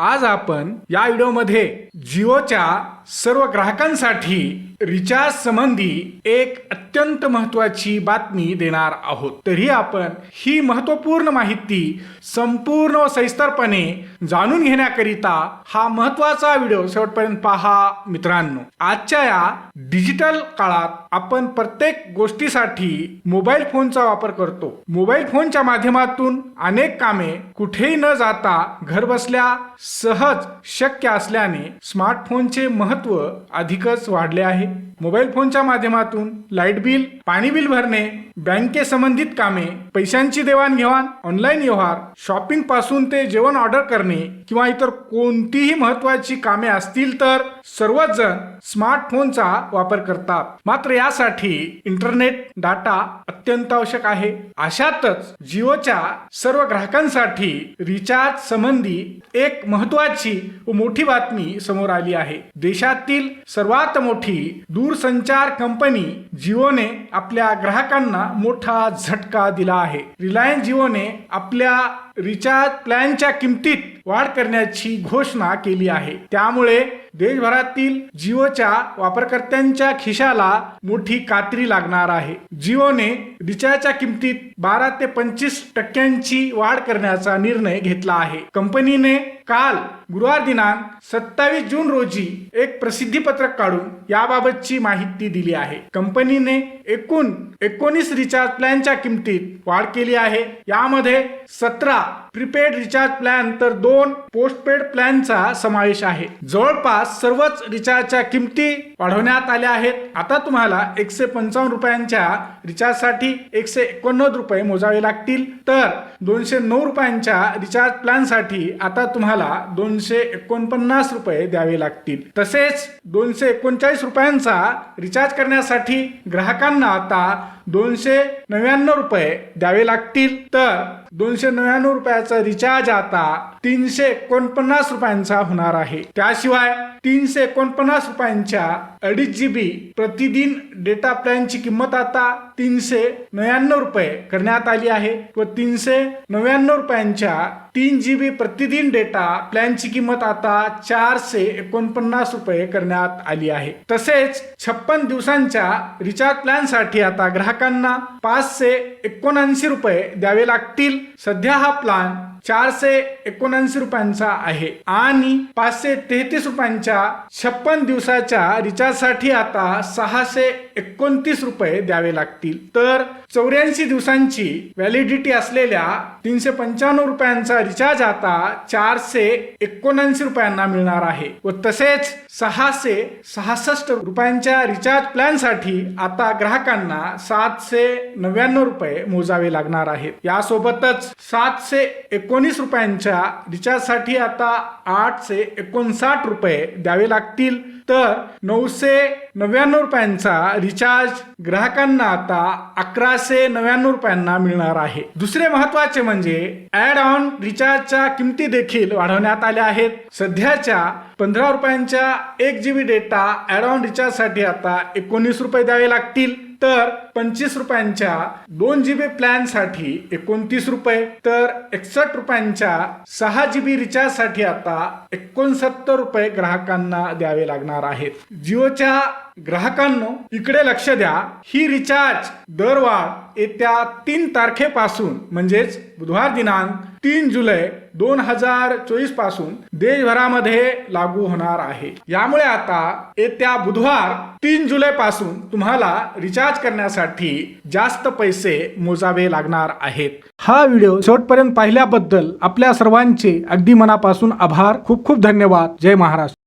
आज आपण या व्हिडिओमध्ये जिओच्या सर्व ग्राहकांसाठी रिचार्ज संबंधी एक अत्यंत महत्वाची बातमी देणार आहोत. तरी आपण ही महत्त्वपूर्ण माहिती संपूर्ण व सविस्तरपणे जाणून घेण्याकरिता हा महत्त्वाचा व्हिडिओ शेवटपर्यंत पहा मित्रांनो. आजच्या या डिजिटल काळात आपण प्रत्येक गोष्टीसाठी मोबाईल फोनचा वापर करतो. मोबाईल फोनच्या माध्यमातून अनेक कामे कुठेही न जाता घर बसल्या सहज शक्य असल्याने स्मार्टफोनचे महत्त्व अधिकच वाढले आहे. Bye. मोबाईल फोनच्या माध्यमातून लाइट बिल पाणी बिल भरणे बँके संबंधित कामे पैशांची देवाणघेवाण ऑनलाईन व्यवहार शॉपिंगपासून ते जेवण ऑर्डर करणे किंवा इतर कोणतीही महत्वाची कामे असतील तर सर्वच जण स्मार्टफोनचा वापर करतात. मात्र यासाठी इंटरनेट डाटा अत्यंत आवश्यक आहे. अशातच जिओच्या सर्व ग्राहकांसाठी रिचार्ज संबंधी एक महत्वाची व मोठी बातमी समोर आली आहे. देशातील सर्वात मोठी दूरसंचार कंपनी जिओने आपल्या ग्राहकांना मोठा झटका दिला आहे. रिलायन्स जिओने आपल्या रिचार्ज प्लॅनच्या किमतीत वाढ करण्याची घोषणा केली आहे. त्यामुळे देशभरातील जिओच्या वापरकर्त्यांच्या खिशाला मोठी कात्री लागणार आहे. जिओने रिचार्जच्या किमतीत बारा ते पंचवीस टक्क्यांची वाढ करण्याचा निर्णय घेतला आहे. कंपनीने काल गुरुवार दिनांक सत्तावीस जून रोजी एक प्रसिद्धी पत्रक काढून याबाबतची माहिती दिली आहे. कंपनीने एकूण एकोणीस रिचार्ज प्लॅनच्या किमतीत वाढ केली आहे. यामध्ये सतरा प्रीपेड रिचार्ज प्लॅन तर दोन पोस्टपेड प्लॅनचा समावेश आहे. जवळपास सर्वच रिचार्जच्या किमती वाढवण्यात आल्या आहेत. आता तुम्हाला एकशे पंचावन्न रुपयांच्या रिचार्जसाठी एकशे एकोणनव्वद रुपये मोजावे लागतील. तर दोनशे नऊ रुपयांच्या रिचार्ज प्लॅनसाठी आता तुम्हाला दोनशे एकोणपन्नास रुपये द्यावे लागतील. तसेच दोनशे एकोणचाळीस रुपयांचा रिचार्ज करण्यासाठी ग्राहकांना आता दोनशे नव्याण्णव रुपये द्यावे लागतील. तर दोनशे नव्याण्णव रुपयाचा रिचार्ज आता तीनशे एकोणपन्नास रुपयांचा होणार आहे. त्याशिवाय तीनशे एकोणपन्नास रुपयांच्या अडीच जीबी प्रतिदिन डेटा प्लॅनची किंमत आता तीनशे नव्याण्णव रुपये करण्यात आली आहे व तीनशे नव्याण्णव रुपयांच्या तीन जी बी प्रतिदिन डेटा प्लॅनची किंमत आता चारशे एकोणपन्नास रुपये करण्यात आली आहे. तसेच छप्पन दिवसांच्या रिचार्ज प्लॅनसाठी आता ग्राहकांना पाचशे एकोणऐंशी रुपये द्यावे लागतील. सध्या हा प्लॅन चारशे एकोण एकोणऐंशी रुपयांचा आहे. आणि पाचशे तेहतीस रुपयांच्या छप्पन दिवसाच्या रिचार्जसाठी आता सहाशे एकोणतीस रुपये द्यावे लागतील. तर चौऱ्याऐंशी दिवसांची व्हॅलिडिटी असलेल्या तीनशे पंच्याण्णव रुपयांचा रिचार्ज आता चारशे एकोणऐंशी रुपयांना मिळणार आहे. व तसेच सहाशे सहासष्ट रुपयांच्या रिचार्ज प्लॅनसाठी आता ग्राहकांना सातशे नव्याण्णव रुपये मोजावे लागणार आहेत. यासोबतच सातशे एकोणीस रुपयांच्या रिचार्जसाठी आता आठशे एकोणसाठ रुपये द्यावे लागतील. तर नऊशे नव्याण्णव रुपयांचा रिचार्ज ग्राहकांना आता अकराशे नव्याण्णव रुपयांना मिळणार आहे. दुसरे महत्त्वाचे म्हणजे ऍड ऑन रिचार्जच्या किमती देखील वाढवण्यात आल्या आहेत. सध्याच्या पंधरा रुपयांच्या एक जीबी डेटा ऍड ऑन रिचार्जसाठी आता एकोणीस रुपये द्यावे लागतील. तर पंचवीस रुपयांच्या दोन जी बी प्लॅनसाठी एकोणतीस रुपये तर एकसष्ट रुपयांच्या सहा जी बी रिचार्जसाठी आता एकोणसत्तर रुपये ग्राहकांना द्यावे लागणार आहेत. जिओच्या ग्राहकांनो इकडे लक्ष द्या. ही रिचार्ज दरवाढ येत्या तीन तारखेपासून म्हणजेच बुधवार दिनांक तीन जुलै दोन हजार चोवीसपासून देशभरामध्ये लागू होणार आहे. यामुळे आता येत्या बुधवार तीन जुलै पासून तुम्हाला रिचार्ज करण्यासाठी जास्त पैसे मोजावे लागणार आहेत. हा व्हिडिओ शेवटपर्यंत पाहिल्याबद्दल आपल्या सर्वांचे अगदी मनापासून आभार. खूप खूप धन्यवाद. जय महाराष्ट्र.